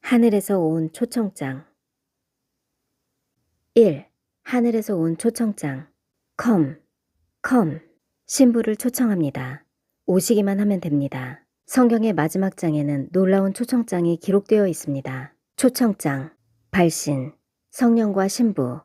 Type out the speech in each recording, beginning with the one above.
하늘에서 온 초청장. 1. 하늘에서 온 초청장. 컴, 컴. 신부를 초청합니다. 오시기만 하면 됩니다. 성경의 마지막 장에는 놀라운 초청장이 기록되어 있습니다. 초청장, 발신, 성령과 신부,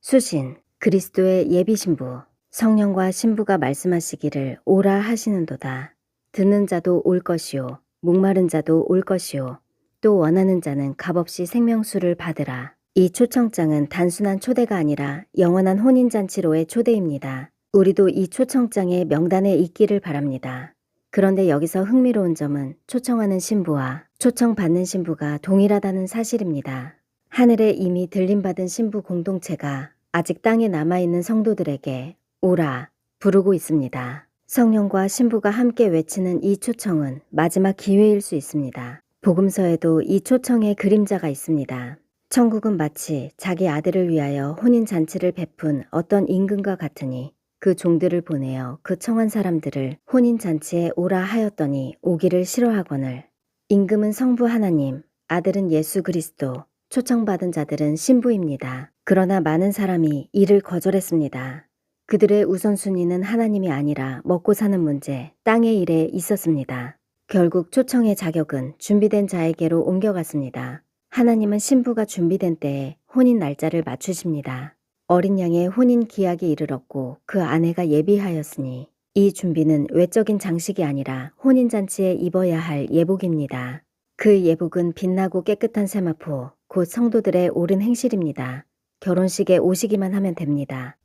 수신, 그리스도의 예비 신부, 성령과 신부가 말씀하시기를 오라 하시는도다. 듣는 자도 올 것이요, 목마른 자도 올 것이요, 또 원하는 자는 값없이 생명수를 받으라. 이 초청장은 단순한 초대가 아니라 영원한 혼인잔치로의 초대입니다. 우리도 이 초청장의 명단에 있기를 바랍니다. 그런데 여기서 흥미로운 점은 초청하는 신부와 초청받는 신부가 동일하다는 사실입니다. 하늘에 이미 들림받은 신부 공동체가 아직 땅에 남아있는 성도들에게 오라 부르고 있습니다. 성령과 신부가 함께 외치는 이 초청은 마지막 기회일 수 있습니다. 복음서에도 이 초청의 그림자가 있습니다. 천국은 마치 자기 아들을 위하여 혼인잔치를 베푼 어떤 임금과 같으니 그 종들을 보내어 그 청한 사람들을 혼인잔치에 오라 하였더니 오기를 싫어하거늘 임금은 성부 하나님, 아들은 예수 그리스도, 초청받은 자들은 신부입니다. 그러나 많은 사람이 이를 거절했습니다. 그들의 우선순위는 하나님이 아니라 먹고 사는 문제, 땅의 일에 있었습니다. 결국 초청의 자격은 준비된 자에게로 옮겨갔습니다. 하나님은 신부가 준비된 때에 혼인 날짜를 맞추십니다. 어린 양의 혼인 기약이 이르렀고 그 아내가 예비하였으니 이 준비는 외적인 장식이 아니라 혼인잔치에 입어야 할 예복입니다. 그 예복은 빛나고 깨끗한 세마포, 곧 성도들의 옳은 행실입니다. 결혼식에 오시기만 하면 됩니다.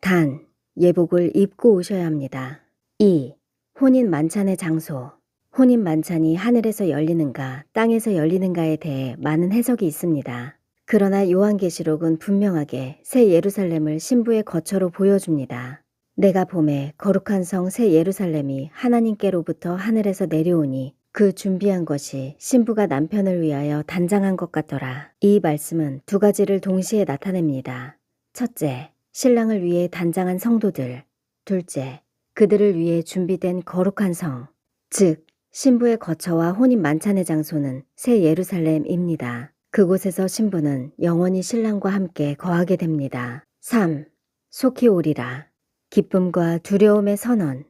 단, 예복을 입고 오셔야 합니다. 2. 혼인 만찬의 장소. 혼인 만찬이 하늘에서 열리는가, 땅에서 열리는가에 대해 많은 해석이 있습니다. 그러나 요한계시록은 분명하게 새 예루살렘을 신부의 거처로 보여줍니다. 내가 봄에 거룩한 성 새 예루살렘이 하나님께로부터 하늘에서 내려오니 그 준비한 것이 신부가 남편을 위하여 단장한 것 같더라. 이 말씀은 두 가지를 동시에 나타냅니다. 첫째, 신랑을 위해 단장한 성도들. 둘째, 그들을 위해 준비된 거룩한 성. 즉, 신부의 거처와 혼인 만찬의 장소는 새 예루살렘입니다. 그곳에서 신부는 영원히 신랑과 함께 거하게 됩니다. 3. 속히 오리라. 기쁨과 두려움의 선언.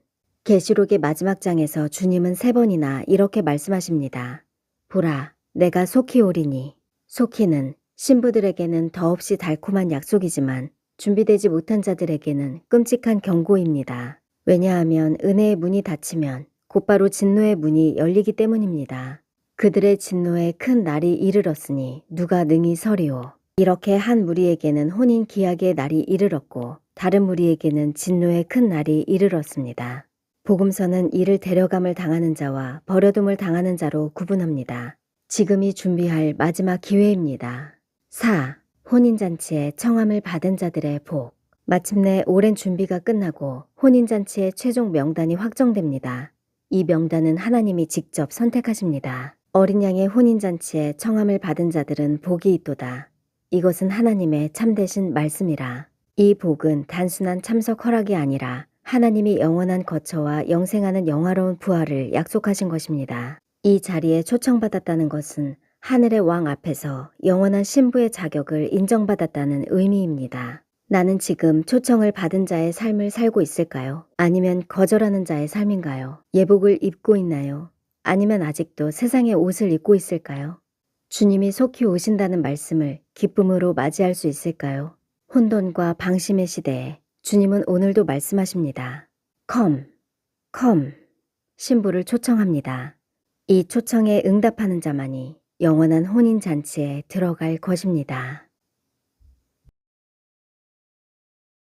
계시록의 마지막 장에서 주님은 세 번이나 이렇게 말씀하십니다. 보라, 내가 속히 오리니. 속히는 신부들에게는 더없이 달콤한 약속이지만 준비되지 못한 자들에게는 끔찍한 경고입니다. 왜냐하면 은혜의 문이 닫히면 곧바로 진노의 문이 열리기 때문입니다. 그들의 진노에 큰 날이 이르렀으니 누가 능히 서리오. 이렇게 한 무리에게는 혼인 기약의 날이 이르렀고 다른 무리에게는 진노의 큰 날이 이르렀습니다. 복음서는 이를 데려감을 당하는 자와 버려둠을 당하는 자로 구분합니다. 지금이 준비할 마지막 기회입니다. 4. 혼인잔치에 청함을 받은 자들의 복. 마침내 오랜 준비가 끝나고 혼인잔치의 최종 명단이 확정됩니다. 이 명단은 하나님이 직접 선택하십니다. 어린 양의 혼인잔치에 청함을 받은 자들은 복이 있도다. 이것은 하나님의 참되신 말씀이라. 이 복은 단순한 참석 허락이 아니라 하나님이 영원한 거처와 영생하는 영화로운 부활을 약속하신 것입니다. 이 자리에 초청받았다는 것은 하늘의 왕 앞에서 영원한 신부의 자격을 인정받았다는 의미입니다. 나는 지금 초청을 받은 자의 삶을 살고 있을까요? 아니면 거절하는 자의 삶인가요? 예복을 입고 있나요? 아니면 아직도 세상의 옷을 입고 있을까요? 주님이 속히 오신다는 말씀을 기쁨으로 맞이할 수 있을까요? 혼돈과 방심의 시대에 주님은 오늘도 말씀하십니다. 컴, 컴, 신부를 초청합니다. 이 초청에 응답하는 자만이 영원한 혼인 잔치에 들어갈 것입니다.